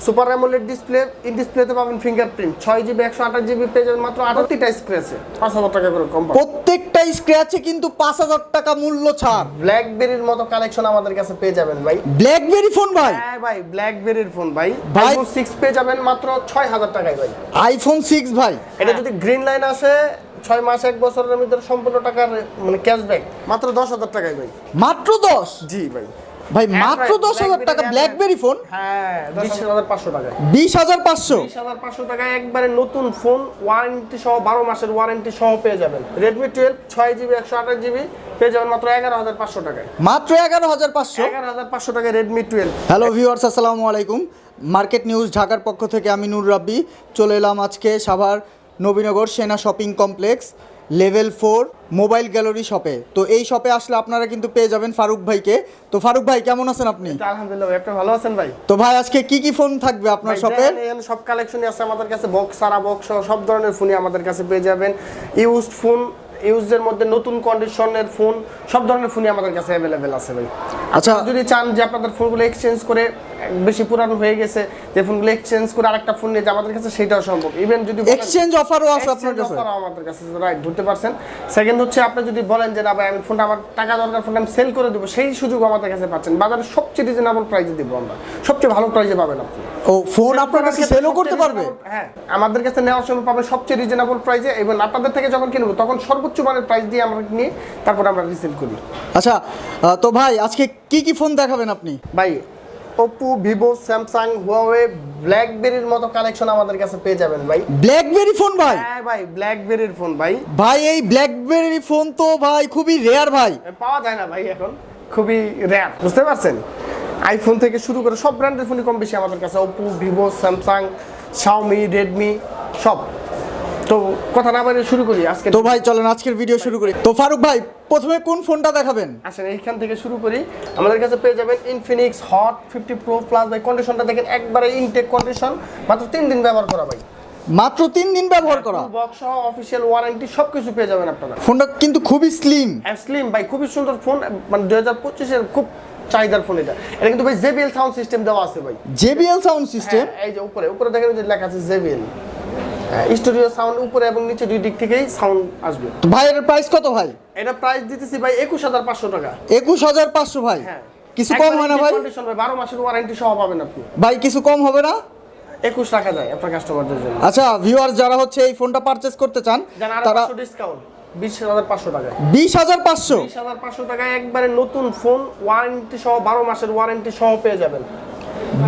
Super AMOLED display in ডিসপ্লেতে পাবেন fingerprint ছয় জিবি একশো আঠাশ জিবি পেয়ে যাবেন মাত্র আটাত্রিটা স্ক্রেচে পাঁচ হাজার টাকা করে কম প্রত্যেকটা স্ক্র্যাচে কিন্তু পাঁচ হাজার টাকা মূল্য ছাড়। ব্ল্যাকবেরির মতো কালেকশন আমাদের কাছে পেয়ে যাবেন ভাই। ব্ল্যাকবেরি ফোন ভাই? হ্যাঁ ভাই ব্ল্যাকবেরির ফোন ভাই। ভাই- আইফোন সিক্স পেয়ে যাবেন মাত্র ছয় হাজার টাকায় ভাই। আইফোন সিক্স ভাই। এটা যদি গ্রিন লাইন আসে ছয় মাস এক বছরের ভিতরে সম্পূর্ণ টাকার মানে ক্যাশব্যাক মাত্র দশ হাজার টাকায় ভাই। মাত্র দশ? জি ভাই। ভাই মাত্র দশ হাজার টাকা ব্ল্যাকবেরি ফোন হ্যাঁ বিশ হাজার পাঁচশো টাকায়। বিশ হাজার পাঁচশো? বিশ হাজার পাঁচশো টাকায় একবারে নতুন ফোন ওয়ারেন্টি সহ বারো মাসের ওয়ারেন্টি সহ পেয়ে যাবেন। রেডমি টুয়েলভ ছয় জিবি একশো আঠাশ জিবি পেয়ে যাবেন মাত্র এগারো হাজার পাঁচশো টাকায়। মাত্র এগারো হাজার পাঁচশো? এগারো হাজার পাঁচশো টাকায় রেডমি টুয়েলভ হ্যালো ভিউয়ার্স আসসালামু আলাইকুম। মার্কেট নিউজ ঢাকার পক্ষ থেকে আমি নূর রাব্বি। চলে এলাম আজকে Savar Nabinagar Sena shopping complex. Level four mobile gallery শপে। তো এই শপে আসলে আপনারা কিন্তু পেয়ে যাবেন ফারুক ভাইকে। তো ফারুক ভাই কেমন আছেন আপনি? আলহামদুলিল্লাহ একটা আপনি ভালো আছেন ভাই? তো ভাই আজকে কি কি ফোন থাকবে আপনার শপে? এখানে সব কালেকশনই আছে আমাদের কাছে বক্স সারা বক্স সব ধরনের ফোনই আমাদের কাছে পেয়ে যাবেন। ইউজড ফোন ইউজের মধ্যে নতুন কন্ডিশনের ফোন সব ধরনের ফোনই আমাদের কাছে অ্যাভেলেবেল আছে ভাই। আচ্ছা। যদি চান যে আপনাদের ফোনগুলো এক্সচেঞ্জ করে বেশি পুরানো হয়ে গেছে যে ফোনগুলো এক্সচেঞ্জ করে আরেকটা ফোন নিয়ে যে আমাদের কাছে সেটাও সম্ভব। ইভেন যদি এক্সচেঞ্জ অফারও আছে আপনার কাছে? offer ও আমাদের কাছে রাইট ধরতে পারছেন। সেকেন্ড হচ্ছে আপনি যদি বলেন যে না ভাই আমি ফোনটা আমার টাকা দরকার ফোনটা আমি সেল করে দেবো সেই সুযোগ আমাদের কাছে পাচ্ছেন। বাজারে সবচেয়ে রিজনেবল প্রাইসে দিব আমরা। সবচেয়ে ভালো প্রাইসে পাবেন আপনি। ও ফোন আপনার কাছে সেলও করতে পারবে? হ্যাঁ আমাদের কাছে নেওয়ার সময় পাবেন সবচেয়ে রিজনেবল প্রাইসে এবং আপনাদের থেকে যখন কিনবো তখন সর্বোচ্চ মানের প্রাইস দিয়ে আমরা নিয়ে তারপর আমরা রিসেল করি। আচ্ছা তো ভাই আজকে কি কি ফোন দেখাবেন আপনি? ভাই ওপো ভিভো স্যামসাং হুয়াওয়ে ব্ল্যাকবেরির মতো কালেকশন আমাদের কাছে পেয়ে যাবেন ভাই। ব্ল্যাকবেরি ফোন ভাই? হ্যাঁ ভাই ব্ল্যাকবেরির ফোন ভাই। ভাই এই ব্ল্যাকবেরি ফোন তো ভাই খুবই রেয়ার ভাই। পাওয়া যায় না ভাই এখন খুবই র্যার বুঝতে পারছেন? আইফোন থেকে শুরু করে সব ব্র্যান্ডের ফোনই কম বেশি আমাদের কাছে Oppo Vivo Samsung Xiaomi Redmi সব। তো কথা না বাইরে শুরু করি আজকে। তো ভাই চলেন আজকের ভিডিও শুরু করি। তো ফারুক ভাই প্রথমে কোন ফোনটা দেখাবেন? আসেন এইখান থেকে শুরু করি। আমাদের কাছে পেয়ে যাবেন Infinix hot fifty pro plus ভাই কন্ডিশনটা দেখেন একবারে ইনটেক কন্ডিশন মাত্র তিন দিন ব্যবহার করা ভাই। মাত্র তিন দিন ব্যবহার করা? বক্স সহ অফিসিয়াল ওয়ারেন্টি সব কিছু পেয়ে যাবেন আপনারা। ফোনটা কিন্তু খুবই স্লিম স্লিম ভাই খুবই সুন্দর ফোন মানে দুই হাজার পঁচিশের খুব চাহিদার ফোন এটা। এটা কিন্তু ভাই জেবিএল সাউন্ড সিস্টেম দেওয়া আছে ভাই। জেবিএল সাউন্ড সিস্টেম এই যে উপরে উপরে দেখেন যে লেখা আছে জেবিএল স্টুডিও সাউন্ড উপরে এবং নিচে দুই দিক থেকেই সাউন্ড আসবে। তো ভাই এর প্রাইস কত ভাই? এটা প্রাইস দিতেছি ভাই একুশ হাজার পাঁচশো টাকা। একুশ হাজার পাঁচশো ভাই? হ্যাঁ। কিছু কম হয় না ভাই? কন্ডিশন ভাই বারো মাসের ওয়ারেন্টি সহ পাবেন আপনি। ভাই কিছু কম হবে না? একুশ রাখা যায় আপনার কাস্টমারদের জন্য। আচ্ছা ভিউয়ার যারা হচ্ছে এই ফোনটা পারচেস করতে চান তারা ডিসকাউন্ট বিশ হাজার পাঁচশো টাকায়। একবারে নতুন ফোন ওয়ারেন্টি সহ বারো মাসের ওয়ারেন্টি সহ পেয়ে যাবেন।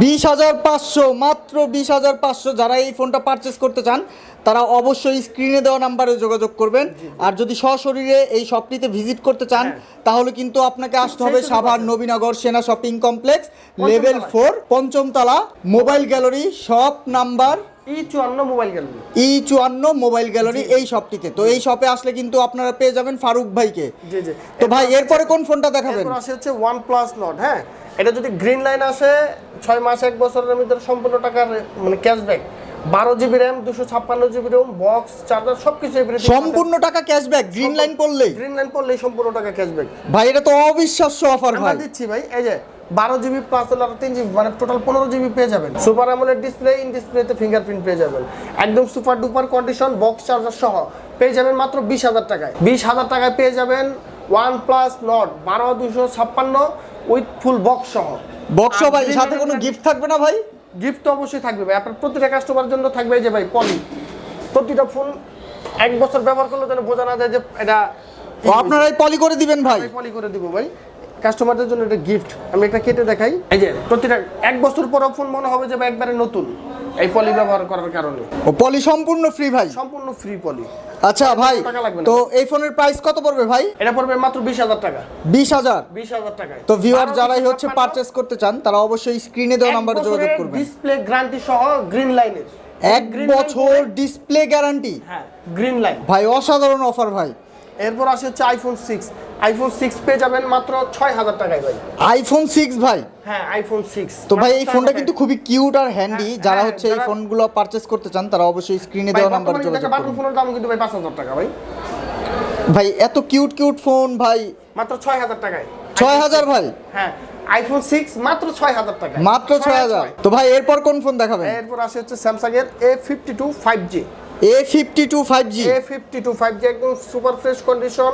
বিশ হাজার পাঁচশো মাত্র বিশ হাজার পাঁচশো যারা এই ফোনটা পারচেস করতে চান তারা অবশ্যই স্ক্রিনে দেওয়া নাম্বারে যোগাযোগ করবেন। আর যদি সশরীরে এই শপটিতে ভিজিট করতে চান তাহলে কিন্তু আপনাকে আসতে হবে Savar Nabinagar Sena shopping complex level four পঞ্চম তলা mobile gallery shop number E চুয়ান্ন মোবাইল গেল ই চুয়ান্ন মোবাইল গ্যালারি এই শপটিতে। তো এই শপে আসলে কিন্তু আপনারা পেয়ে যাবেন ফারুক ভাইকে। জি জি। তো ভাই এরপরে কোন ফোনটা দেখাবেন? আসে হচ্ছে ওয়ান প্লাস নট হ্যাঁ? এটা যদি গ্রিন লাইন আসে ছয় মাস এক বছরের মধ্যে সম্পূর্ণ টাকার মানে ক্যাশব্যাক বারো জিবি র্যাম দুশো ছাপ্পান্ন জিবি র্যাম বক্স চার্জার সব কিছু সম্পূর্ণ টাকা ক্যাশব্যাক গ্রিন লাইন করলেই গ্রিন লাইন পড়লেই সম্পূর্ণ টাকা ক্যাশব্যাক ভাই এটা তো অবিশ্বাস্য অফার ভাই। দিচ্ছি ভাই এই যে বারো জিবি প্লাস হলো তিন জিবি মানে টোটাল পনেরো জিবি পেয়ে যাবেন। সুপার অ্যামোলেড ডিসপ্লে ইন ডিসপ্লেতে ফিঙ্গারপ্রিন্ট পেয়ে যাবেন। একদম super duper condition box charger সহ। পেয়ে যাবেন মাত্র বিশ হাজার টাকায়। বিশ হাজার টাকায় পেয়ে যাবেন ওয়ান প্লাস নট বারো দুশো ছাপ্পান্ন উইথ ফুল বক্স সহ। বক্স ভাই সাথে কোনো গিফট থাকবে না ভাই? গিফট তো অবশ্যই থাকবে ভাই। আপনার প্রতিটা কাস্টমারের জন্য থাকবে যে ভাই পলি প্রতিটা ফোন এক বছর ব্যবহার করলে যেন বোঝা না যায় যে এটা আপনারাই পলি করে দিবেন ভাই। পলি করে দিব ভাই। কাস্টমারদের জন্য একটা গিফট আমি একটা কেটে দেখাই। এই যে প্রতিটা এক বছর পরও ফোন মনে হবে যে একবারে নতুন। এই পলি ব্যবহার করার কারণে। ও পলি সম্পূর্ণ ফ্রি ভাই? সম্পূর্ণ ফ্রি পলি আচ্ছা ভাই টাকা। তো এই ফোনের প্রাইস কত পড়বে ভাই? এটা পড়বে মাত্র বিশ হাজার টাকা। বিশ হাজার? বিশ হাজার টাকায়। তো ভিউয়ার যারাই হচ্ছে পারচেস করতে চান তারা অবশ্যই স্ক্রিনে দেওয়া নাম্বারে যোগাযোগ করবেন। ডিসপ্লে গ্যারান্টি সহ গ্রিন লাইনের এক বছর ডিসপ্লে গ্যারান্টি হ্যাঁ গ্রিন লাইন ভাই অসাধারণ অফার ভাই। এরপর আসে হচ্ছে আইফোন সিক্স আইফোন সিক্স পেয়ে যাবেন মাত্র ছয় হাজার টাকায় ভাই। আইফোন সিক্স ভাই? হ্যাঁ আইফোন সিক্স তো ভাই এই ফোনটা কিন্তু খুবই কিউট আর হ্যান্ডি হ্যাঁ, যারা হ্যাঁ, হচ্ছে এই ফোনগুলো পারচেস করতে চান তারা অবশ্যই স্ক্রিনে দেওয়া নাম্বারে যোগাযোগ বাটন ফোনের দাম কিন্তু ভাই পাঁচ হাজার টাকা ভাই। ভাই এত কিউট কিউট ফোন ভাই। মাত্র ছয় হাজার টাকায়। 6000 ভাই? হ্যাঁ আইফোন সিক্স মাত্র ছয় হাজার টাকা মাত্র ছয় হাজার তো ভাই এরপর কোন ফোন দেখাবেন? এরপর আসে হচ্ছে স্যামসাং এর A fifty two five G A fifty two five G A fifty two five G একদম super fresh condition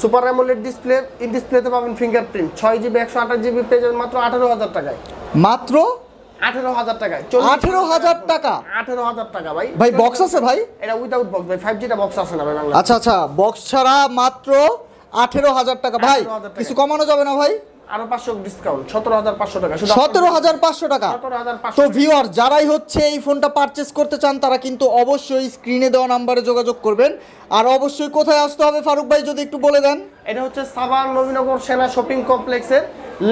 super AMOLED display in ডিসপ্লেতে পাবেন ফিঙ্গারপ্রিন্ট ছয় জিবি একশো আঠাশ জিবি পেয়ে যাবেন মাত্র আঠারো হাজার টাকায়। মাত্র? আঠেরো হাজার টাকায়। আঠেরো হাজার টাকা? আঠেরো হাজার টাকা ভাই। ভাই বক্স আছে ভাই? এটা উইদাউট বক্স ভাই ফাইভ জিটা বক্স আছে না ভাই আচ্ছা আচ্ছা বক্স ছাড়া মাত্র আঠেরো হাজার টাকা। ভাই 18,000 টাকা। কিছু কমানো যাবে না ভাই? আরও পাঁচশো ডিসকাউন্ট সতেরো হাজার পাঁচশো টাকা। শুধু সতেরো হাজার পাঁচশো টাকা। তো ভিউয়ার যারাই হচ্ছে এই ফোনটা পারচেস করতে চান তারা কিন্তু অবশ্যই স্ক্রিনে দেওয়া নাম্বারে যোগাযোগ করবেন। আর অবশ্যই কোথায় আসতে হবে ফারুক ভাই যদি একটু বলে দেন? এটা হচ্ছে সাভার নবীনগর সেনা শপিং কমপ্লেক্সের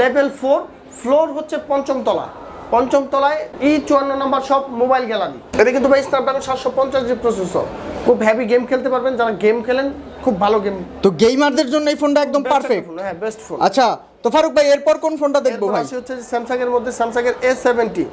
লেভেল ফোর ফ্লোর হচ্ছে পঞ্চম তলা পঞ্চম তলায় ই চুয়ান্ন নম্বর সব মোবাইল গ্যালারি এটা কিন্তু ভাই স্ন্যাপড্রাগন সাতশো পঞ্চাশ জি প্রসেসর খুব হ্যাভি গেম খেলতে পারবেন যারা গেম খেলেন খুব ভালো গেম তো গেমারদের জন্য এই ফোনটা একদম পারফেক্ট হ্যাঁ বেস্ট ফোন আচ্ছা তো ফারুক ভাই এরপর কোন ফোনটা দেখব ভাই? হচ্ছে স্যামসাং এর মধ্যে স্যামসাং এর এ সেভেন্টি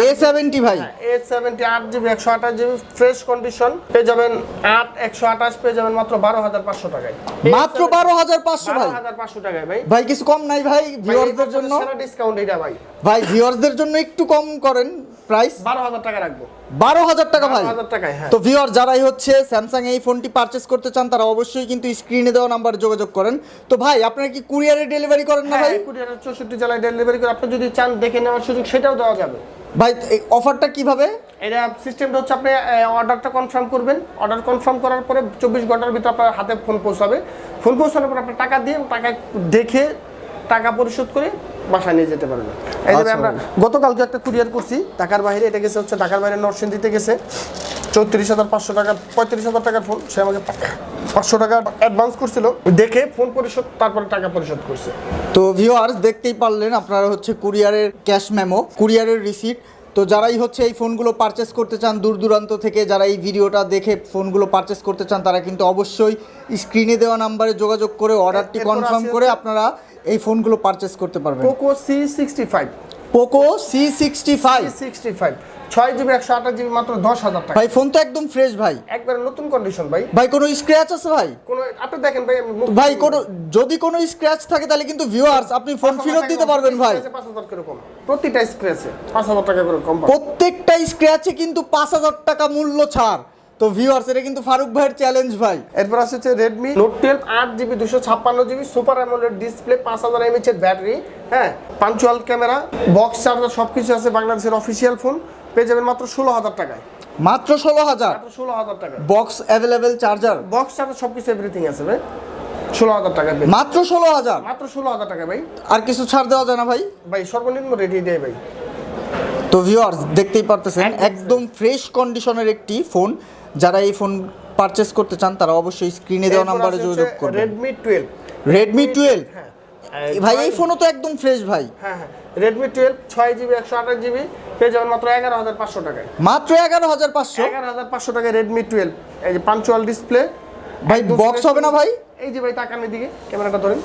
এ সেভেন্টি ভাই এ সেভেন্টি আট জিবি একশো আঠাশ জিবি ফ্রেশ কন্ডিশন পেয়ে যাবেন আট একশো আঠাশ পেয়ে যাবেন মাত্র বারো হাজার পাঁচশো টাকায়। মাত্র বারো হাজার পাঁচশো বারো ভাই হাজার পাঁচশো টাকায় ভাই। ভাই কিছু কম নাই ভাই ভিউয়ার্সদের জন্য সারা ডিসকাউন্ট এটা ভাই। ভাই ভিউয়ার্সদের জন্য একটু কম করেন। প্রাইস বারো হাজার টাকা রাখব। বারো হাজার টাকা ভাই। টাকায় হ্যাঁ। তো ভিউয়ার যারাই হচ্ছে স্যামসাং এই ফোনটি পারচেস করতে চান তারা অবশ্যই কিন্তু স্ক্রিনে দেওয়া নাম্বারে যোগাযোগ করেন। তো ভাই আপনারা কি কুরিয়ারে ডেলিভারি করেন না ভাই? হ্যাঁ কুরিয়ারের চৌষট্টি জেলায় ডেলিভারি করে আপনি যদি চান দেখে নেওয়ার সুযোগ সেটাও দেওয়া যাবে। ভাই এই অফারটা কীভাবে? এটা সিস্টেমটা হচ্ছে আপনি অর্ডারটা কনফার্ম করবেন। অর্ডার কনফার্ম করার পরে চব্বিশ ঘণ্টার ভিতরে আপনার হাতে ফোন পৌঁছাবে। ফোন পৌঁছানোর পর আপনি টাকা দিয়ে টাকা দেখে টাকা পরিশোধ করে বাসায় নিয়ে যেতে পারবেন এই যে আচ্ছা। আমরা গতকালকে একটা কুরিয়ার করছি ঢাকার বাইরে এটা গেছে হচ্ছে ঢাকার বাইরে নরসিংদীতে গেছে। চৌত্রিশ হাজার পাঁচশো টাকা পঁয়ত্রিশ হাজার টাকার ফোন সে আমাকে পাঁচশো টাকা অ্যাডভান্স করছিল। দেখে ফোন পরিশোধ তারপরে টাকা পরিশোধ করছে। তো ভিউয়ার্স দেখতেই পারলেন আপনারা হচ্ছে কুরিয়ারের ক্যাশ মেমো কুরিয়ারের রিসিট তো যারাই হচ্ছে এই ফোনগুলো পারচেস করতে চান দূর দূরান্ত থেকে যারা এই ভিডিওটা দেখে ফোনগুলো পারচেস করতে চান তারা কিন্তু অবশ্যই স্ক্রিনে দেওয়া নাম্বারে যোগাযোগ করে অর্ডারটি কনফার্ম করে আপনারা এই ফোনগুলো পারচেস করতে পারবেন। Poco C sixty five Poco C sixty five sixty five ছয় জিবি একশো আঠাশ জিবি মাত্র দশ হাজার টাকা। ভাই ফোন তো একদম ফ্রেশ ভাই। একবারে নতুন কন্ডিশন ভাই। ভাই কোনো স্ক্র্যাচ আছে ভাই? কোনো আপনি দেখেন ভাই ভাই কোনো যদি কোনো স্ক্র্যাচ থাকে তাহলে কিন্তু ভিউয়ার্স আপনি ফোন ফেরত দিতে পারবেন ভাই। পাঁচ হাজার করে কম প্রতিটা স্ক্র্যাচে পাঁচ হাজার টাকা করে কম প্রত্যেকটা স্ক্র্যাচে কিন্তু পাঁচ হাজার টাকা মূল্য ছাড়। তো ভিউয়ার্স এটা কিন্তু ফারুক ভাইয়ের চ্যালেঞ্জ ভাই। এরপর আছে হচ্ছে রেডমি নোট টুয়েলভ আট জিবি দুশো ছাপ্পান্ন জিবি সুপার অ্যামোলেড ডিসপ্লে পাঁচ হাজার এমএচ এর ব্যাটারি হ্যাঁ? পাঞ্চুয়াল ক্যামেরা বক্স চার্জার সব কিছু আছে বাংলাদেশের অফিসিয়াল ফোন পেয়ে যাবেন মাত্র ষোলো হাজার টাকায়। মাত্র ষোলো হাজার? মাত্র ষোলো হাজার টাকা। Box available charger box charger সব কিছু এভরিথিং আছে ভাই। ষোলো হাজার টাকা মাত্র ষোলো হাজার? মাত্র ষোলো হাজার টাকা ভাই। আর কিছু ছাড় দেওয়া যায় না ভাই? ভাই সর্বনিম্ন রেডি দেয় ভাই। তো ভিউয়ার্স দেখতেই পারতেছেন একদম ফ্রেশ কন্ডিশনের একটি ফোন যারা এই ফোন পারচেস করতে চান তারা অবশ্যই স্ক্রিনে দেওয়া নাম্বারে যোগাযোগ করবেন। রেডমি টুয়েলভ রেডমি টুয়েলভ ভাই এই ফোনও তো একদম ফ্রেশ ভাই। হ্যাঁ হ্যাঁ। রেডমি টুয়েলভ ছয় জিবি একশো আঠাশ জিবি পেয়ে যাবেন মাত্র এগারো হাজার পাঁচশো টাকায়। মাত্র এগারো হাজার পাঁচশো? এগারো হাজার পাঁচশো টাকায় রেডমি টুয়েলভ এই যে পাঞ্চুয়াল ডিসপ্লে ভাই বক্স হবে না ভাই? এই যে ভাই তাকানের দিকে ক্যামেরাটা ধরেন।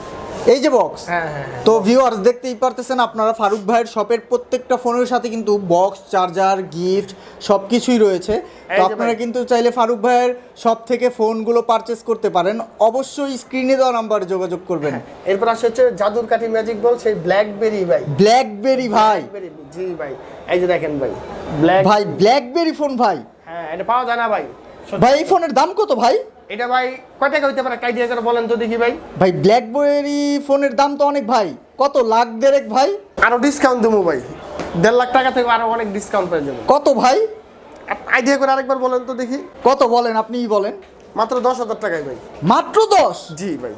এই যে বক্স হ্যাঁ হ্যাঁ হ্যাঁ। তো ভিউয়ার্স দেখতেই পারতেছেন আপনারা ফারুক ভাইয়ের শপের প্রত্যেকটা ফোনের সাথে কিন্তু বক্স চার্জার গিফট সব কিছুই রয়েছে তো আপনারা কিন্তু চাইলে ফারুক ভাইয়ের শপ থেকে ফোনগুলো পারচেস করতে পারেন। অবশ্যই স্ক্রিনে দেওয়া নাম্বারে যোগাযোগ করবেন। এরপর আসছে হচ্ছে জাদুর কাঠি ম্যাজিক বল সেই ব্ল্যাকবেরি ভাই। ব্ল্যাকবেরি ভাই। জি ভাই। এই যে দেখেন ভাই ব্ল্যাক ভাই ব্ল্যাকবেরি ফোন ভাই। হ্যাঁ এটা পাওয়া যায় না ভাই। ভাই এই ফোনের দাম কত ভাই? এটা ভাই কয় টাকা হইতে পারে? কাইডিয়া করে বলেন তো দেখি ভাই। ভাই ব্ল্যাকবেরি ফোনের দাম তো অনেক ভাই। কত লাখ দেড়েক ভাই? আরও ডিসকাউন্ট দেবো ভাই। দেড় লাখ টাকা থেকে আরও অনেক ডিসকাউন্ট পেয়ে যাব। কত ভাই? আইডিয়া করে আরেকবার বলেন তো দেখি। কত বলেন আপনিই বলেন। মাত্র দশ হাজার টাকায় ভাই। মাত্র দশ? জি ভাই।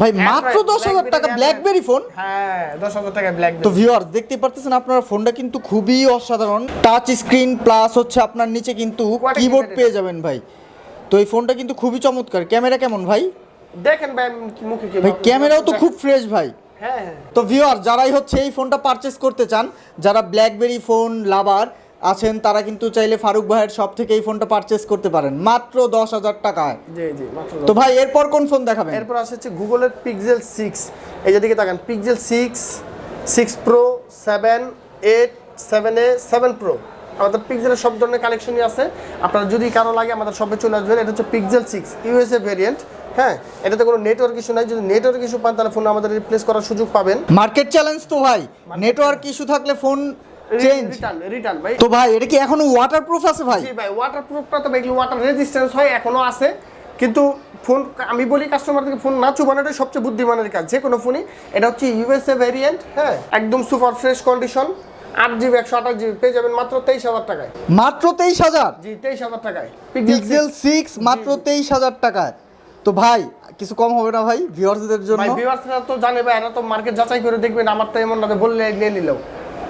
ভাই হ্যাঁ মাত্র দশ হাজার টাকা ব্ল্যাকবেরি ফোন হ্যাঁ দশ হাজার টাকায় ব্ল্যাক তো ভিউয়ার্স দেখতে পারতেছেন আপনারা ফোনটা কিন্তু খুবই অসাধারণ। টাচ স্ক্রিন প্লাস হচ্ছে আপনার নিচে কিন্তু কিবোর্ড পেয়ে যাবেন ভাই। তো এই ফোনটা কিন্তু খুবই চমৎকার। ক্যামেরা কেমন ভাই? দেখেন ভাই মুখে কি ভাই ক্যামেরাও তো খুব ফ্রেশ ভাই। হ্যাঁ হ্যাঁ। তো ভিউয়ার যারাই হচ্ছে এই ফোনটা পারচেস করতে চান যারা ব্ল্যাকবেরি ফোন লাভার আছেন তারা কিন্তু চাইলে ফারুক ভাইয়ের শপ থেকে এই ফোনটা পারচেস করতে পারেন। মাত্র দশ হাজার টাকায়। জি জি মাত্র তো ভাই এরপর কোন ফোন দেখাবেন? এরপর আসছে হচ্ছে গুগলের পিক্সেল সিক্স এই যেদিকে তাকান Pixel six six pro seven eight seven A seven pro আমাদের পিক্সেলের সব ধরনের কালেকশনই আছে। আপনার যদি কারও লাগে আমাদের শপে চলে আসবেন। এটা হচ্ছে পিক্সেল সিক্স ইউএসএ ভেরিয়েন্ট হ্যাঁ? এটাতে কোনো নেটওয়ার্ক ইস্যু নাই। যদি নেটওয়ার্ক ইস্যু পান তাহলে ফোন আমাদের রিপ্লেস করার সুযোগ পাবেন। মার্কেট চ্যালেঞ্জ তো ভাই। নেটওয়ার্ক ইস্যু থাকলে ফোন চেঞ্জ রিটার্ন ভাই। তো ভাই এটা কি এখনও ওয়াটারপ্রুফ আছে ভাই? জি ভাই ওয়াটার প্রুফটা তো এগুলো ওয়াটার রেজিস্ট্যান্স হয় এখনও আছে। কিন্তু ফোন আমি বলি কাস্টমারদেরকে ফোন না চুবানোটাই সবচেয়ে বুদ্ধিমানের কাজ যে কোনো ফোনই এটা হচ্ছে ইউএসএ ভ্যারিয়েন্ট হ্যাঁ? একদম সুপার ফ্রেশ কন্ডিশন আট জিবি একশো আঠাশ জিবি পেয়ে যাবেন মাত্র তেইশ হাজার টাকায়। মাত্র তেইশ হাজার? জি তেইশ হাজার টাকায়। পিক্সেল সিক্স মাত্র তেইশ হাজার টাকায়। তো ভাই কিছু কম হবে না ভাই ভিউয়ার্সদের জন্য? ভাই ভিউয়ার্সরা তো জানে ভাই এরা তো মার্কেট যাচাই করে দেখবেন আমার তো এমন না বললে নিয়ে নিলেও।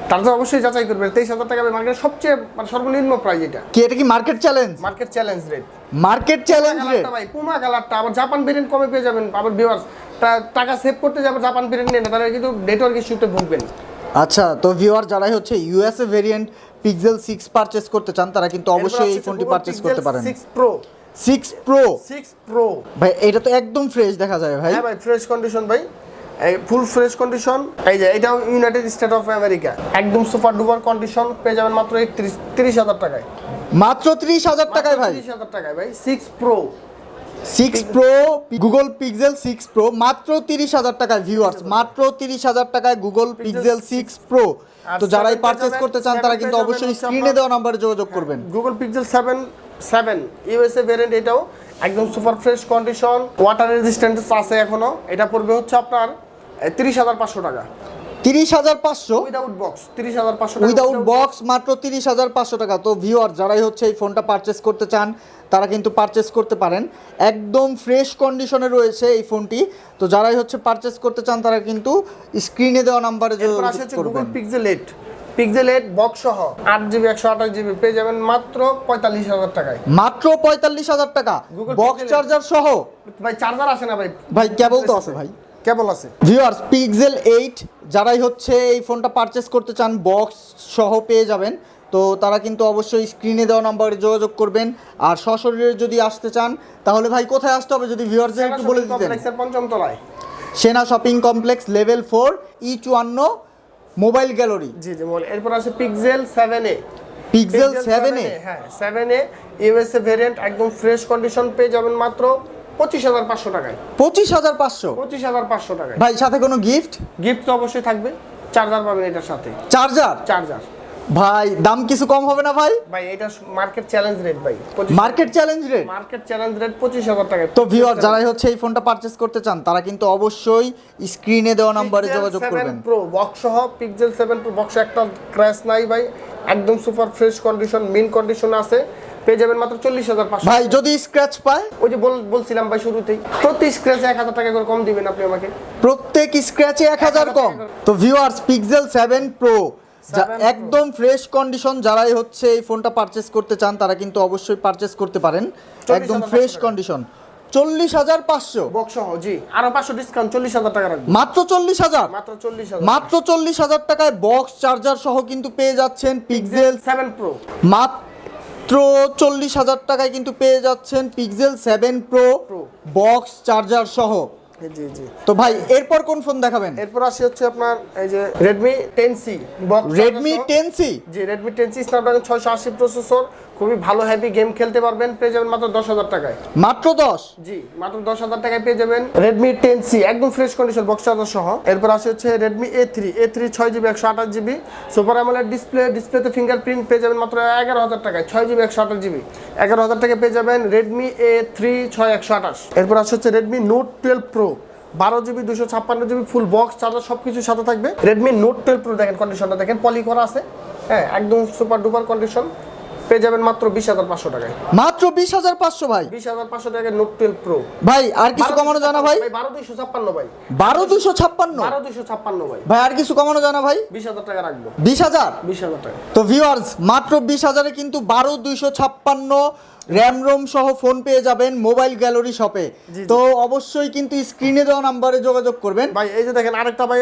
তারা তো অবশ্যই যাচাই করবে তেইশ হাজার টাকা মার্কেট সবচেয়ে মানে সর্বনিম্ন প্রাইস এটা। কি এটা কি market challenge market challenge rate market challenge রে কালারটা ভাই পুমা কালারটা আবার জাপান ভেরিয়েন্ট কমে পেয়ে যাবেন আবার ভিউয়ার্স টাকা সেভ করতে যাবে জাপান ভেরিয়েন্ট নিয়ে না তাহলে কিন্তু নেটওয়ার্ক ইস্যুতে ভুগবেন। আচ্ছা তো ভিউয়ার যারাই হচ্ছে USA variant Pixel six purchase করতে চান তারা কিন্তু অবশ্যই এই ফোনটি পারচেজ করতে পারেন। Six pro six pro six pro ভাই এটা তো একদম ফ্রেশ দেখা যায় ভাই। হ্যাঁ ভাই ফ্রেশ কন্ডিশন ভাই। এই ফুল ফ্রেশ কন্ডিশন এই যে এটাও ইউনাইটেড স্টেট অফ আমেরিকা একদম সুপার ডুপার কন্ডিশন পেয়ে যাবেন মাত্র একত্রিশ তিরিশ হাজার টাকায়। মাত্র ত্রিশ হাজার টাকায় ভাই। তিরিশ হাজার টাকায় ভাই six pro six pro Google Pixel six pro মাত্র তিরিশ হাজার টাকায় ভিউয়ার্স মাত্র তিরিশ হাজার টাকায় গুগল পিক্সেল সিক্স প্রো তো যারাই যাবেন, করতে চান তারা কিন্তু অবশ্যই স্ক্রিনে দেওয়া নাম্বারে যোগাযোগ করবেন। Google Pixel seven seven USA variant এটাও একদম super fresh condition water resistance আছে এখনও। এটা পড়বে হচ্ছে আপনার তিরিশ হাজার পাঁচশো টাকা। তিরিশ হাজার পাঁচশো। উইদাউট বক্স তিরিশ হাজার পাঁচশো উইদাউট বক্স মাত্র তিরিশ হাজার পাঁচশো টাকা। তো ভিউয়ার যারাই হচ্ছে এই ফোনটা পারচেস করতে চান তারা কিন্তু পারচেস করতে পারেন। একদম ফ্রেশ কন্ডিশনে রয়েছে এই ফোনটি তো যারাই হচ্ছে পারচেস করতে চান তারা কিন্তু স্ক্রিনে দেওয়া নাম্বারে করবেন। Pixel eight Pixel eight box সহ আট জিবি একশো আঠাশ জিবি পেয়ে যাবেন মাত্র পঁয়তাল্লিশ হাজার টাকায়। মাত্র পঁয়তাল্লিশ হাজার টাকা। বক্স চার্জার সহ। ভাই চার্জার আসে না ভাই। ভাই কেবল তো আছে ভাই। কেবল আছে। ভিউয়ার্স পিক্সেল এইট যারাই হচ্ছে এই ফোনটা পারচেস করতে চান বক্স সহ পেয়ে যাবেন। তো তারা কিন্তু অবশ্যই স্ক্রিনে দেওয়া নাম্বারে যোগাযোগ করবেন। আর সশরীরে যদি আসতে চান তাহলে ভাই কোথায় আসতে হবে যদি ভিউয়ার্সদের একটু বলে দিতেন? পঞ্চম তলায়। Sena shopping complex level four E চুয়ান্ন মোবাইল গ্যালারি জি জি বল এরপর আছে Pixel seven A Pixel seven A হ্যাঁ সেভেন এ ইউএসএ ভেরিয়েন্ট একদম ফ্রেশ কন্ডিশন পেয়ে যাবেন মাত্র পঁচিশ হাজার পাঁচশো টাকায়। পঁচিশ হাজার পাঁচশো? পঁচিশ হাজার পাঁচশো টাকায়। ভাই সাথে কোনো গিফট গিফট তো অবশ্যই থাকবে। চার্জার পাবেন এটার সাথে। চার্জার চার্জার ভাই দাম কিছু কম হবে না ভাই? ভাই এটা মার্কেট চ্যালেঞ্জ রেট ভাই। Market challenge rate market challenge rate পঁচিশ হাজার টাকা তো ভিউয়ার যারাই হচ্ছে এই ফোনটা পারচেস করতে চান তারা কিন্তু অবশ্যই স্ক্রিনে দেওয়া নাম্বারে যোগাযোগ করবেন। প্রো বক্স সহ পিক্সেল সেভেন প্রো বক্স একটা ক্র্যাশ নাই ভাই। একদম super fresh condition mean condition আছে। পেয়ে যাবেন মাত্র চল্লিশ হাজার পাঁচশো ভাই যদি স্ক্র্যাচ পায়? ওই যে বলছিলাম ভাই শুরুতেই প্রতি স্ক্র্যাচে এক হাজার টাকা করে কম দিবেন আপনি আমাকে। প্রত্যেক স্ক্র্যাচে এক হাজার কম। তো ভিউয়ার্স পিক্সেল সেভেন প্রো একদম ফ্রেশ কন্ডিশন যারাই হচ্ছে এই ফোনটা পারচেস করতে চান তারা কিন্তু অবশ্যই পারচেস করতে পারেন। একদম ফ্রেশ কন্ডিশন চল্লিশ হাজার পাঁচশো। বক্স সহ জি। আরও পাঁচশো ডিসকাউন্ট চল্লিশ হাজার টাকা মাত্র চল্লিশ হাজার। মাত্র চল্লিশ হাজার। মাত্র চল্লিশ হাজার টাকায় বক্স চার্জার সহ কিন্তু পেয়ে যাচ্ছেন পিক্সেল সেভেন প্রো মাত্র চল্লিশ হাজার টাকায় কিন্তু পেয়ে যাচ্ছেন Pixel seven pro box charger সহ। জি জি তো ভাই এরপর কোন ফোন দেখাবেন? এরপর আসি হচ্ছে আপনার এই যে Redmi ten C box Redmi ten C জি রেডমি টেন সি স্ন্যাপড্রাগন ছয়শো আশি প্রসেসর খুবই ভালো হ্যাপি গেম খেলতে পারবেন পেয়ে যাবেন মাত্র দশ হাজার টাকায়। মাত্র দশ? জি মাত্র দশ হাজার টাকায় পেয়ে যাবেন রেডমি টেন সি একদম ফ্রেশ কন্ডিশন বক্স চার্জার সহ। এরপর আসে হচ্ছে Redmi A three A three ছয় জিবি একশো আঠাশ জিবি সুপার অ্যামোলেড ডিসপ্লে ডিসপ্লেতে ফিঙ্গারপ্রিন্ট পেয়ে যাবেন মাত্র এগারো হাজার টাকায় ছয় জিবি একশো আঠাশ জিবি এগারো হাজার টাকায় পেয়ে যাবেন রেডমি এ থ্রি ছয় একশো আঠাশ। এরপর আসে হচ্ছে রেডমি নোট টুয়েলভ প্রো বারো জিবি দুশো ছাপ্পান্ন জিবি ফুল বক্স চার্জার সব কিছুর সাথে থাকবে। রেডমি নোট টুয়েলভ প্রো দেখেন কন্ডিশনটা দেখেন পলি করা আছে। হ্যাঁ একদম সুপার ডুপার কন্ডিশন পেয়ে যাবেন মাত্র বিশ হাজার পাঁচশো টাকায়। মাত্র বিশ হাজার পাঁচশো ভাই। বিশ হাজার পাঁচশো টাকায় নোট টুয়েলভ প্রো ভাই আর কিছু কমানো জানা ভাই? বারো দুইশো ছাপ্পান্ন ভাই। বারো দুশো ছাপ্পান্ন? বারো দুইশো ছাপ্পান্ন ভাই। ভাই আর কিছু কমানো জানা ভাই? বিশ হাজার টাকা রাখব। বিশ হাজার? বিশ হাজার টাকা। তো ভিউয়ার্স মাত্র বিশ হাজারে কিন্তু বারো দুইশো ছাপ্পান্ন র্যাম রোম সহ ফোন পেয়ে যাবেন মোবাইল গ্যালারি শপে তো অবশ্যই কিন্তু স্ক্রিনে দেওয়া নাম্বারে যোগাযোগ করবেন। ভাই এই যে দেখেন আরেকটা ভাই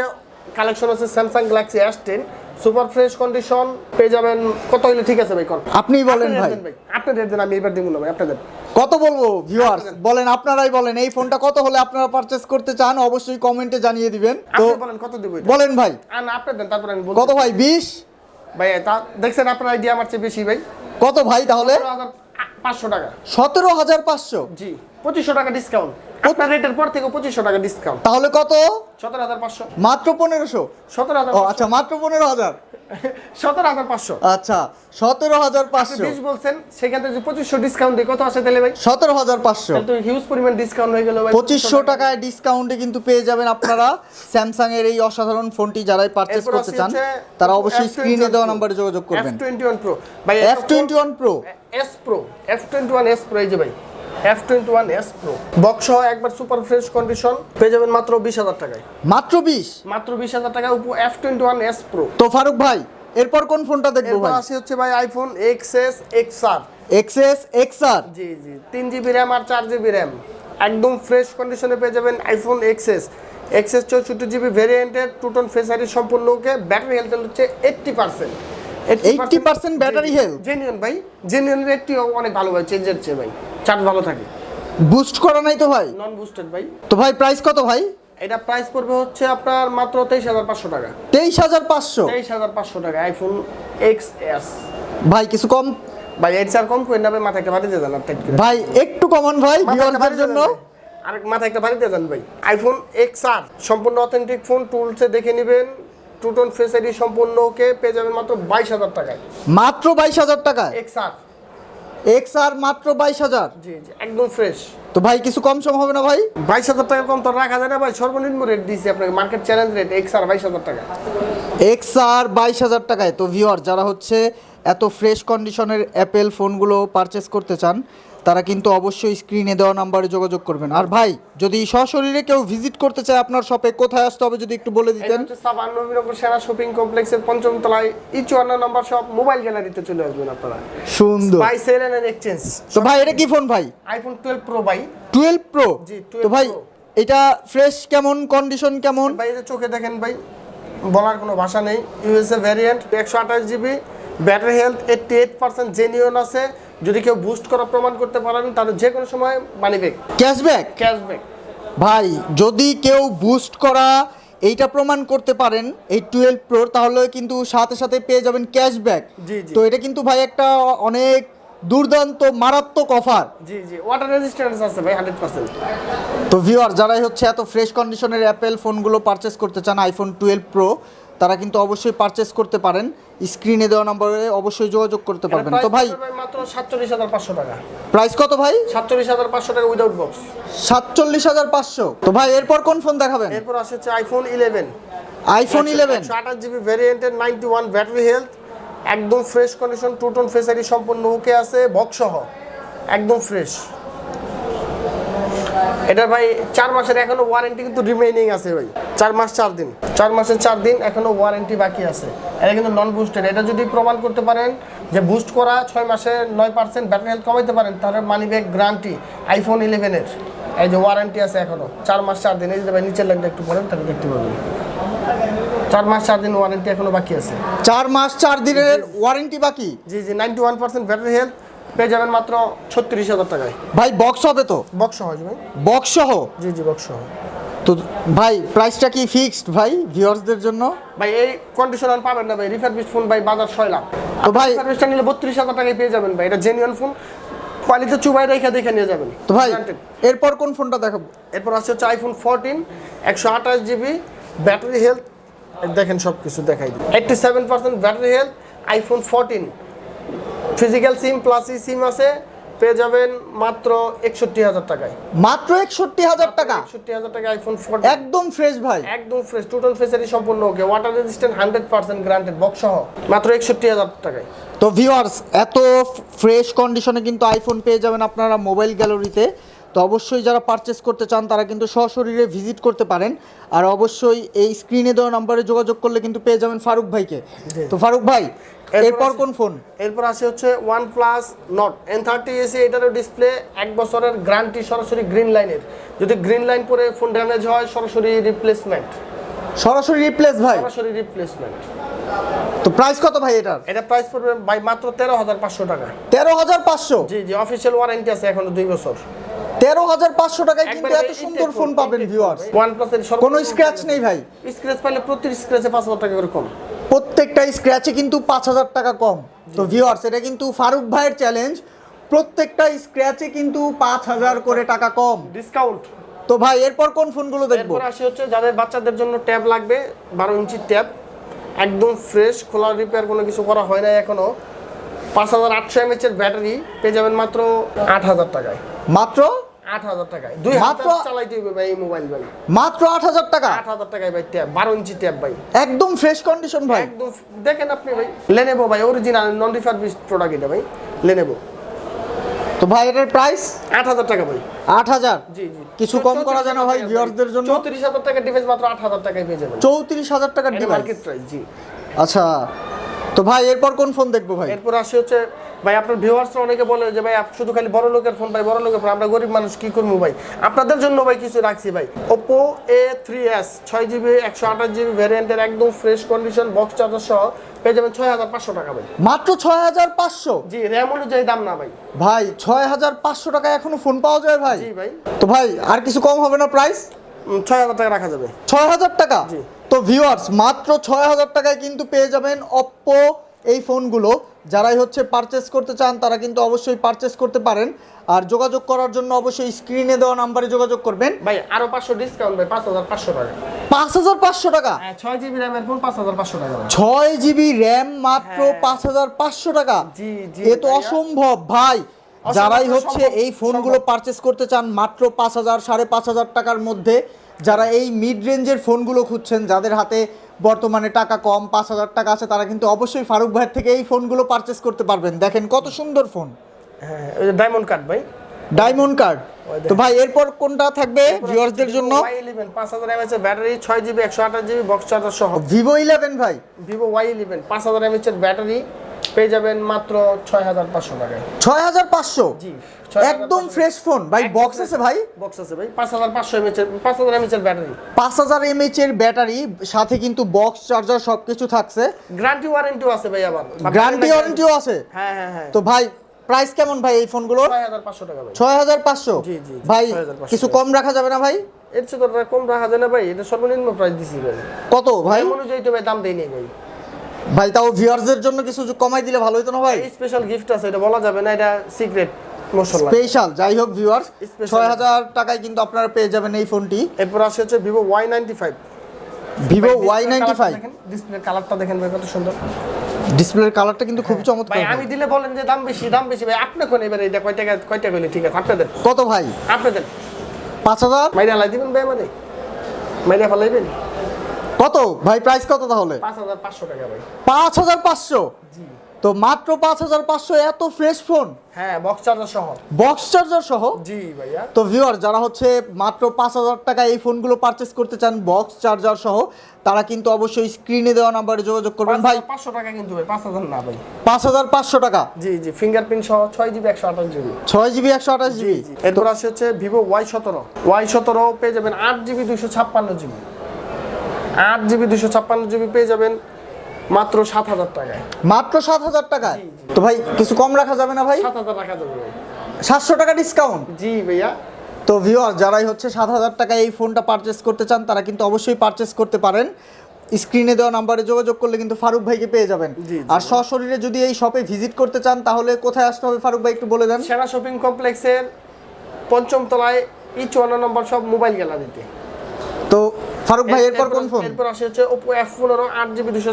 কালেকশন আছে Samsung Galaxy S ten super fresh condition পেয়ে যাবেন। কত হইলে ঠিক আছে ভাই কর? আপনিই বলেন ভাই। আপনি রেট দেন আমি এবার দিব না ভাই আপনি দেন। কত বলব ভিউয়ার্স বলেন আপনারাই বলেন এই ফোনটা কত হলে আপনারা পারচেস করতে চান অবশ্যই কমেন্টে জানিয়ে দিবেন। তো আপনি বলেন কত দিব? বলেন ভাই। না আপনি দেন তারপরে আমি কত ভাই বিশ? ভাই তা দেখছেন আপনার আইডিয়া আমার চেয়ে বেশি ভাই। কত ভাই তাহলে? পনেরো হাজার পাঁচশো টাকা। সতেরো হাজার পাঁচশো। জি পঁচিশশো টাকা ডিসকাউন্ট আপনার রেটের পর থেকে পঁচিশশো টাকা ডিসকাউন্ট তাহলে কত? সতেরো হাজার পাঁচশো। মাত্র পনেরোশো? সতেরো হাজার আচ্ছা মাত্র পনেরো হাজার। সতেরো হাজার পাঁচশো। আচ্ছা সতেরো হাজার পাঁচশো। বিশ বলছেন সেখান থেকে যে পঁচিশশো ডিসকাউন্ট দিয়ে কত আসে তাহলে ভাই? সতেরো হাজার পাঁচশো। হিউজ পরিমাণ ডিসকাউন্ট হয়ে গেল ভাই। পঁচিশশো টাকায় ডিসকাউন্টে কিন্তু পেয়ে যাবেন আপনারা। স্যামসাং এর এই অসাধারণ ফোনটি যারাই পারচেস করতে চান তারা অবশ্যই F21 স্ক্রিনে দেওয়া নাম্বারে যোগাযোগ করবেন। F21 Pro ভাই F twenty one pro S pro F twenty one S pro এই যে ভাই। F twenty one S pro box সহ একবার সুপার ফ্রেশ কন্ডিশন পেয়ে যাবেন মাত্র বিশ হাজার টাকায়। মাত্র বিশ? মাত্র বিশ হাজার টাকা উপর F twenty one S pro তো ফারুক ভাই এরপর কোন ফোনটা দেখব ভাই? আসে হচ্ছে ভাই iPhone X S X R XS XR জি জি তিন জিবি র্যাম আর চার জিবি র্যাম একদম ফ্রেশ কন্ডিশনে পেয়ে যাবেন আইফোন এক্সএস এক্সএস চৌষট্টি জিবি ভেরিয়েন্টের টুটন ফেসারি সম্পূর্ণ ওকে। ব্যাটারি হেলথ হচ্ছে eighty percent 80% battery health? Genuine ভাই জেনুইন রেটটিও অনেক ভালো ভাই চেঞ্জের চেয়ে ভাই চার্জ ভালো থাকে। বুস্ট করা নাই তো ভাই? নন বুস্টেড ভাই। তো ভাই প্রাইস কত ভাই? এটা প্রাইস পড়বে হচ্ছে আপনার মাত্র তেইশ হাজার পাঁচশো টাকা। তেইশ হাজার পাঁচশো? তেইশ হাজার পাঁচশো টাকা আইফোন এক্স এস ভাই কিছু কম? ভাই এর চার কম করে নেবে মাথা একটা বাড়ি দিয়ে দেন আর ভাই একটু কমান ভাই ভিউয়ারদের জন্য। আরেক মাথায় একটা বাড়ি দিয়ে দেন ভাই। আইফোন এক্স আর সম্পূর্ণ অথেন্টিক ফোন টুলসে দেখে নেবেন। টুটন ফেস আইডি সম্পূর্ণ ওকে পেয়ে যাবেন মাত্র বাইশ হাজার টাকায়। মাত্র বাইশ হাজার টাকা এক্স আর এক্স আর মাত্র বাইশ হাজার? জি জি একদম ফ্রেশ। তো ভাই কিছু কম সম হবে না ভাই? বাইশ হাজার টাকা কম তো রাখা যায় না ভাই সর্বনিম্ন রেট দিয়েছি আপনাকে market challenge rate X R বাইশ হাজার টাকা। এক্স আর বাইশ হাজার টাকায়। তো ভিওর যারা হচ্ছে এত ফ্রেশ কন্ডিশনের অ্যাপেল ফোনগুলো পারচেস করতে চান তারা কিন্তু অবশ্যই স্ক্রিনে দেওয়া নাম্বারে যোগাযোগ করবেন। আর ভাই যদি সশরীরে কেউ ভিজিট করতে চায় আপনার শপে কোথায় আসতে হবে যদি একটু বলে দিতেন? সাবান নবীনগর সেরা শপিং কমপ্লেক্সের পঞ্চম তলায় ইচুয়ান্ন নাম্বার শপ মোবাইল গ্যালারিতে চলে আসবেন আপনারা। সুন্দর। বাই সেল এন্ড এক্সচেঞ্জ তো ভাই এটা কি ফোন ভাই? আইফোন টুয়েলভ প্রো ভাই। টুয়েলভ প্রো জি, তো ভাই এটা ফ্রেশ কেমন? কন্ডিশন কেমন? ভাই এটা চোখে দেখেন ভাই বলার কোনো ভাষা নেই। ইউএসএ ভ্যারিয়েন্ট একশো আঠাশ GB battery health eighty eight percent genuine আছে। যদি কেউ বুস্ট করা প্রমাণ করতে পারেন তাহলে যে কোনো সময় মানি ব্যাক ক্যাশব্যাক ক্যাশব্যাক ভাই যদি কেউ বুস্ট করা এইটা প্রমাণ করতে পারেন এই টুয়েলভ প্রো তাহলে কিন্তু সাথে সাথে পেয়ে যাবেন ক্যাশব্যাক জি, জি। তো এটা কিন্তু ভাই একটা অনেক দুর্দান্ত মারাত্মক অফার জি জি। ওয়াটার রেজিস্ট্যান্স আছে ভাই হান্ড্রেড পার্সেন্ট তো ভিউয়ার যারাই হচ্ছে এত ফ্রেশ কন্ডিশনের অ্যাপেল ফোনগুলো পারচেস করতে চান আইফোন টুয়েলভ প্রো তারা কিন্তু অবশ্যই পারচেস করতে পারেন। স্ক্রিনে দেওয়া নম্বরে অবশ্যই যোগাযোগ করতে পারবেন। তো ভাই মাত্র সাতচল্লিশ হাজার পাঁচশো টাকা। প্রাইস কত ভাই? সাতচল্লিশ হাজার পাঁচশো টাকা উইদাউট বক্স সাতচল্লিশ হাজার পাঁচশো। তো ভাই এরপর কোন ফোন দেখাবেন? এরপর আসে হচ্ছে আইফোন ইলেভেন আইফোন ইলেভেন আঠাশ জিবি ভ্যারিয়েন্টের নাইনটি ওয়ান ব্যাটারি হেলথ একদম fresh condition true tone Face ID সম্পূর্ণ ওকে আছে বক্স সহ। একদম ফ্রেশ এটা ভাই চার মাসের এখনও ওয়ারেন্টি কিন্তু রিমেইনিং আছে ভাই। চার মাস চার দিন। চার মাসের চার দিন এখনও ওয়ারেন্টি বাকি আছে। এটা কিন্তু নন বুস্টেড এটা যদি প্রমাণ করতে পারেন যে বুস্ট করা ছয় মাসে নয় পার্সেন্ট ব্যাটারি হেলথ কমাইতে পারেন তাহলে মানি ব্যাগ গ্যারান্টি আইফোন ইলেভেনের এই যে ওয়ারেন্টি আছে এখনও। চার মাস চার দিন। এই যে ভাই নিচের লাইনটা একটু পড়েন তাহলে দেখতে পাবেন। চার মাস চার দিন ওয়ারেন্টি এখনও বাকি আছে। চার মাস চার দিনের ওয়ারেন্টি বাকি? জি জি। Ninety one percent battery health পেয়ে যাবেন মাত্র ছত্রিশ হাজার টাকায়। ভাই বক্স হবে তো? বক্স সহ ভাই। বক্স সহ? জি জি বক্স সহ। তো ভাই প্রাইসটা কি ফিক্সড ভাই ভিউয়ার্সদের জন্য? ভাই এই কন্ডিশন আর পাবেন না ভাই রিফারবিশ ফোন ভাই বাজার ছয় লাখ। তো ভাই রিফারবিশটা নিলে বত্রিশ হাজার টাকায় পেয়ে যাবেন ভাই এটা জেনুয়ান ফোন কোয়ালিটি চুবাই রেখে দেখে নিয়ে যাবেন। তো ভাই এরপর কোন ফোনটা দেখাবো? এরপর আসছে হচ্ছে আইফোন ফোরটিন একশো আঠাশ জিবি ব্যাটারি হেলথ দেখেন সব কিছু দেখাই দিই। Eighty seven percent battery health iPhone fourteen physical SIM plus E SIM আছে পেয়ে যাবেন মাত্র একষট্টি হাজার টাকায়। মাত্র একষট্টি হাজার টাকা? একষট্টি হাজার টাকা আইফোন ফোরটিন একদম ফ্রেশ ভাই। একদম ফ্রেশ টোটাল ফেসারি সম্পূর্ণ okay water resistant hundred percent guaranteed box সহ। মাত্র একষট্টি হাজার টাকায়। তো ভিউয়ার্স এত ফ্রেশ কন্ডিশনে কিন্তু আইফোন পেয়ে যাবেন আপনারা মোবাইল গ্যালারিতে তো অবশ্যই যারা পারচেস করতে চান তারা কিন্তু সশরীরে ভিজিট করতে পারেন। আর অবশ্যই এই স্ক্রিনে দেওয়া নাম্বারে যোগাযোগ করলে কিন্তু পেয়ে যাবেন ফারুক ভাইকে। তো ফারুক ভাই এরপর কোন ফোন এরপর আসে হচ্ছে OnePlus Nord N thirty SE এটারও ডিসপ্লে এক বছরের গ্যারান্টি সরাসরি গ্রিন লাইনের যদি গ্রিন লাইন পরে ফোন ড্যামেজ হয় সরাসরি রিপ্লেসমেন্ট সরাসরি রিপ্লেস ভাই। সরাসরি রিপ্লেসমেন্ট তো প্রাইস কত ভাই এটার? এটা প্রাইস পড়বে বাই মাত্র তেরো হাজার পাঁচশো টাকা। তেরো হাজার পাঁচশো? জি জি অফিসিয়াল ওয়ারেন্টি আছে এখনও দুই বছর। তেরো হাজার পাঁচশো টাকায় কিন্তু এত সুন্দর ফোন পাবেন ভিউয়ার্স ওয়ান প্লাসের কোনো স্ক্র্যাচ নেই ভাই। স্ক্র্যাচ পাইলে প্রতি স্ক্র্যাচে পাঁচ হাজার টাকা করে কম। প্রত্যেকটা স্ক্র্যাচে কিন্তু পাঁচ হাজার টাকা কম। তো ভিউয়ার্স এটা কিন্তু ফারুক ভাইয়ের চ্যালেঞ্জ প্রত্যেকটা স্ক্র্যাচে কিন্তু পাঁচ হাজার করে টাকা কম। ডিসকাউন্ট তো ভাই এরপর কোন ফোনগুলো দেখব? এরপর আসি হচ্ছে যাদের বাচ্চাদের জন্য ট্যাব লাগবে বারো ইঞ্চি ট্যাব একদম ফ্রেশ খোলা রিপেয়ার কোনো কিছু করা হয় না এখনও। পাঁচ হাজার আটশো এমএচ এর ব্যাটারি পেয়ে যাবেন মাত্র আট হাজার টাকায়। মাত্র? আট হাজার টাকায়। দুই মাত্র? মাত্র চালাইতে হবে ভাই এই মোবাইল ভাই। মাত্র আট হাজার টাকা? আট হাজার টাকায় ভাই ট্যাব বারো ইঞ্চি ট্যাব ভাই। একদম ফ্রেশ কন্ডিশন ভাই। একদম দেখেন আপনি ভাই লেনেবো ভাই অরিজিনাল নন রিফারবিশ প্রোডাক্ট এটা ভাই লেনেবো তো ভাই এটার প্রাইস আট হাজার টাকা ভাই। আট হাজার? জি জি। কিছু কম করা যেন ভাই ভিউয়ারদের জন্য। চৌত্রিশ হাজার টাকা ডিভাইস মাত্র আট হাজার টাকায় পেয়ে যাবেন। চৌত্রিশ হাজার টাকার ডিভাইস মার্কেট প্রাইস জি। আচ্ছা তো ভাই এরপর কোন ফোন দেখব ভাই? এরপর আসি হচ্ছে ভাই আপনার ভিউয়ার্সরা অনেকে বলে যে ভাই শুধু খালি বড় লোকের ফোন ভাই বড় লোকের ফোন আমরা গরিব মানুষ কি করব ভাই? আপনাদের জন্য ভাই কিছু রাখছি ভাই। ওপো এ থ্রি এস ছয় জিবি একশো আঠাশ জিবি ভ্যারিয়েন্টের একদম ফ্রেশ কন্ডিশন বক্স চার্জার সহ পেয়ে যাবেন ছয় হাজার পাঁচশো টাকা ভাই। মাত্র ছয় হাজার পাঁচশো? জি র্যাম অনুযায়ী দাম না ভাই। ভাই ছয় হাজার পাঁচশো টাকায় এখনও ফোন পাওয়া যায় ভাই? জি ভাই। তো ভাই আর কিছু কম হবে না প্রাইস ছয় হাজার টাকা রাখা যাবে। ছয় হাজার টাকা? জি। তো ভিউয়ার্স মাত্র ছয় হাজার টাকায় কিন্তু পেয়ে যাবেন অপ্পো এই ফোনগুলো যারাই হচ্ছে পারচেস করতে চান তারা কিন্তু অবশ্যই পারচেস করতে পারেন। আর যোগাযোগ করার জন্য অবশ্যই স্ক্রিনে দেওয়া নাম্বারে যোগাযোগ করবেন। ভাই আরও পাঁচশো ডিসকাউন্ট ভাই পাঁচ হাজার পাঁচশো টাকা। পাঁচ হাজার পাঁচশো টাকা? হ্যাঁ ছয় জিবি র্যামের ফোন পাঁচ হাজার পাঁচশো টাকা ছয় জিবি র্যাম মাত্র হ্যাঁ। পাঁচ হাজার পাঁচশো টাকা। এ তো অসম্ভব ভাই। যারাই হচ্ছে এই ফোনগুলো। পারচেস করতে চান মাত্র পাঁচ হাজার সাড়ে পাঁচ হাজার টাকার মধ্যে যারা এই মিড রেঞ্জের ফোনগুলো খুঁজছেন যাদের হাতে বর্তমানে টাকা কম পাঁচ হাজার টাকা আছে তারা কিন্তু অবশ্যই ফারুক ভাইয়ের থেকে এই ফোনগুলো পারচেস করতে পারবেন। দেখেন কত সুন্দর ফোন। হ্যাঁ ওই যে ডায়মন্ড কার্ড ভাই। ডায়মন্ড কার্ড তো ভাই এরপর কোনটা থাকবে ভিউয়ার্সদের জন্য? ওয়াই ইলেভেন পাঁচ হাজার এমএচ এর ব্যাটারি ছয় জিবি একশো আঠাশ জিবি বক্স চার্জার সহ। ভিভো ইলেভেন ভাই। ভিভো ওয়াই ইলেভেন পাঁচ হাজার এমএচ এর ব্যাটারি পেয়ে যাবেন মাত্র ছয় হাজার পাঁচশো টাকায় ছয় হাজার পাঁচশো? জি একদম ফ্রেশ ফোন ভাই বক্স আছে ভাই? বক্স আছে ভাই। পাঁচ হাজার পাঁচশো এমএচ এর পাঁচ হাজার এমএচ এর ব্যাটারি পাঁচ হাজার এমএইচ এর ব্যাটারি সাথে কিন্তু বক্স চার্জার সবকিছু থাকছে। গ্যারান্টি ওয়ারেন্টিও আছে ভাই আবার। গ্যারান্টি ওয়ারেন্টিও আছে? হ্যাঁ হ্যাঁ হ্যাঁ। তো ভাই প্রাইস কেমন ভাই এই হাজার পাঁচশো টাকা ভাই। ছয় হাজার পাঁচশো? জি, জি, জি, ভাই কিছু কম রাখা যাবে না ভাই? এর চেয়ে কম রাখা যায় না ভাই। এটা সর্বনিম্ন প্রাইস দিছি ভাই। কত ভাই? অনুযায়ী তো ভাই দাম দেই নেই ভাই। ভাই তাও ভিউয়ারদের জন্য কিছু কমাই দিলে ভালো হতো না ভাই? স্পেশাল গিফট আছে এটা বলা যাবে না এটা সিক্রেট মশলা। স্পেশাল যাই হোক ভিউয়ার্স। ছয় হাজার টাকায় কিন্তু আপনারা পেয়ে যাবেন এই ফোনটি। এরপর আসে হচ্ছে Vivo Y ninety five Vivo Y ninety five display কালারটা দেখেন ভাই কত সুন্দর। ডিসপ্লের কালারটা কিন্তু খুব চমৎকার ভাই। আমি দিলে বলেন যে দাম বেশি দাম বেশি। ভাই আপনি কোন এবারে এটা কয় টাকা কয় টাকা হইলে ঠিক আছে? আপনি দেন। কত ভাই? আপনি দেন। পাঁচ হাজার? মাইরা লাই দিবেন ভাই আমাদের মাইরা ফেলাইবেন? কত? ভাই প্রাইস কত তাহলে? পাঁচ হাজার পাঁচশো তো মাত্র পাঁচ হাজার পাঁচশো এত ফ্রেশ ফোন হ্যাঁ বক্স চার্জার সহ। বক্স চার্জার সহ? জি ভাইয়া। তো ভিউয়ার যারা হচ্ছে মাত্র পাঁচ হাজার টাকা এই ফোনগুলো পারচেস করতে চান বক্স চার্জার সহ তারা কিন্তু অবশ্যই স্ক্রিনে দেওয়া নাম্বারে যোগাযোগ করবেন। ভাই পাঁচশো টাকা কিন্তু ভাই পাঁচ হাজার না ভাই। পাঁচ হাজার পাঁচশো টাকা? জি জি ফিঙ্গারপ্রিন্ট সহ ছয় জিবি একশো আঠাশ জিবি ছয় জিবি একশো আঠাশ জিবি এরপর আসে হচ্ছে ভিভো ওয়াই সতেরো। ওয়াই সতেরো পেয়ে যাবেন আট জিবি দুশো ছাপ্পান্ন জিবি আট জিবি দুশো ছাপ্পান্ন জিবি পেয়ে যাবেন মাত্র সাত হাজার টাকায়। মাত্র সাত হাজার টাকায়। তো ভাই কিছু কম রাখা যাবে না ভাই? সাত হাজার রাখা যাবে সাতশো টাকা ডিসকাউন্ট জি ভাইয়া। তো ভিউয়ার যারাই হচ্ছে সাত হাজার টাকায় এই ফোনটা পারচেস করতে চান তারা কিন্তু অবশ্যই পারচেস করতে পারেন। স্ক্রিনে দেওয়া নাম্বারে যোগাযোগ করলে কিন্তু ফারুক ভাইকে পেয়ে যাবেন। আর সশরীরে যদি এই শপে ভিজিট করতে চান তাহলে কোথায় আসতে হবে ফারুক ভাই একটু বলে দেন? সেরা শপিং কমপ্লেক্সের পঞ্চম তলায় ই চুয়ান্ন নম্বর সব মোবাইল গ্যালারিতে ফারুক ভাই এরপর কোন ফোন এরপর আসে হচ্ছে পনেরো আট জিবি দুশো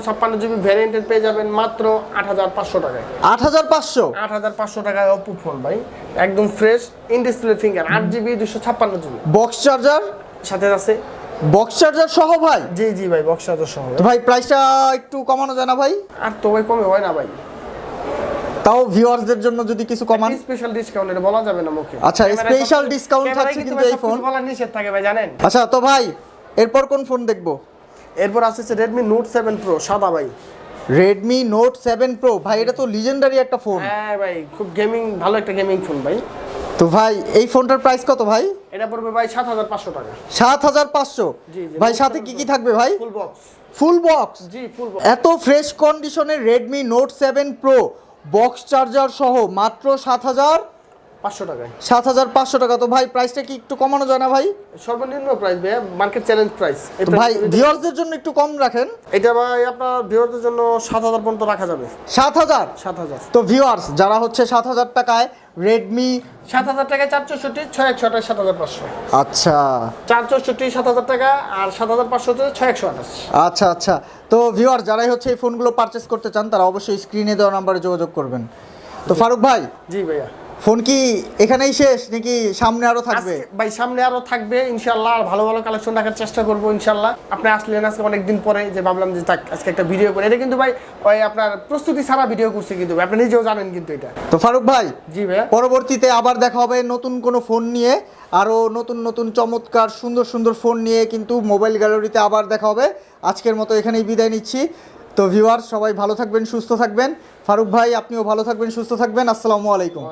ভ্যারিয়েন্টের পেয়ে যাবেন মাত্র আট হাজার পাঁচশো টাকায়। আট হাজার পাঁচশো? আট হাজার পাঁচশো টাকায় ওপো ফোন ভাই। একদম ফ্রেশ ইন ডিসপ্লে ফিঙ্গার আট জিবি দুশো ছাপ্পান্ন জিবি বক্স চার্জার সাথে আছে। বক্স চার্জার সহ ভাই? জি জি ভাই বক্স চার্জার সহ তো ভাই প্রাইসটা একটু কমানো যায় না ভাই? আর তো ভাই কমে হয় না ভাই। তাও ভিউয়ার্সদের জন্য যদি কিছু কমান। স্পেশাল ডিসকাউন্ট এটা বলা যাবে না মুখে। আচ্ছা, স্পেশাল ক্যামেরায় থাকছে কিন্তু এই ফোন। বলার নিষেধ থাকে ভাই জানেন? আচ্ছা তো ভাই এরপর কোন ফোন দেখব? এরপর আসছে রেডমি নোট সেভেন প্রো সাদা ভাই। রেডমি নোট সেভেন প্রো ভাই এটা তো লিজেন্ডারি একটা ফোন হ্যাঁ ভাই খুব গেমিং ভালো একটা গেমিং ফোন ভাই। তো ভাই এই ফোনটার প্রাইস কত ভাই? এটা পড়বে ভাই সাত হাজার পাঁচশো টাকা। সাত হাজার পাঁচশো? ভাই সাথে 7 কি কি থাকবে ভাই? ফুল বক্স ফুল বক্স জি ফুল বক্স এত ফ্রেশ কন্ডিশনের Redmi Note seven Pro box charger সহ মাত্র সাত হাজার পাঁচশো টাকায়। সাত হাজার পাঁচশো টাকা। তো ভাই প্রাইসটা কি একটু কমানো যায় না ভাই? সর্বনিম্ন প্রাইস ভাই মার্কেট চ্যালেঞ্জ প্রাইস ভাই ভিউয়ার্সদের জন্য একটু কম রাখেন। এটা ভাই আপনার ভিউয়ারদের জন্য সাত হাজার পর্যন্ত রাখা যাবে। সাত হাজার? সাত হাজার। তো ভিউয়ার্স যারা হচ্ছে সাত হাজার টাকায় রেডমি সাত হাজার টাকায় চার চৌষট্টি ছয় একশো আঠাশ সাত হাজার পাঁচশো। আচ্ছা। চার চৌষট্টি সাত হাজার টাকা আর সাত হাজার পাঁচশো হচ্ছে ছয় একশো আঠাশ। আচ্ছা আচ্ছা। তো ভিউয়ার যারাই হচ্ছে এই ফোনগুলো পারচেস করতে চান তারা অবশ্যই স্ক্রিনে দেওয়া নাম্বারে যোগাযোগ করবেন। তো ফারুক ভাই জি ভাইয়া। ফোন কি এখানেই শেষ নাকি সামনে আরও থাকবে? ভাই সামনে আরও থাকবে ইনশাল্লাহ আর ভালো ভালো কালেকশন রাখার চেষ্টা করব ইনশাল্লাহ আপনি আসলেন আজকে অনেকদিন পরে যে ভাবলাম যে থাক আজকে একটা ভিডিও করে। এটা কিন্তু ভাই ওই আপনার প্রস্তুতি ছাড়া ভিডিও করছি কিন্তু আপনি নিজেও জানেন কিন্তু এটা। তো ফারুক ভাই জি ভাই পরবর্তীতে আবার দেখা হবে নতুন কোনো ফোন নিয়ে আরও নতুন নতুন চমৎকার সুন্দর সুন্দর ফোন নিয়ে কিন্তু মোবাইল গ্যালারিতে আবার দেখা হবে। আজকের মতো এখানেই বিদায় নিচ্ছি। তো ভিউয়ার সবাই ভালো থাকবেন সুস্থ থাকবেন। ফারুক ভাই আপনিও ভালো থাকবেন সুস্থ থাকবেন আসসালামু আলাইকুম।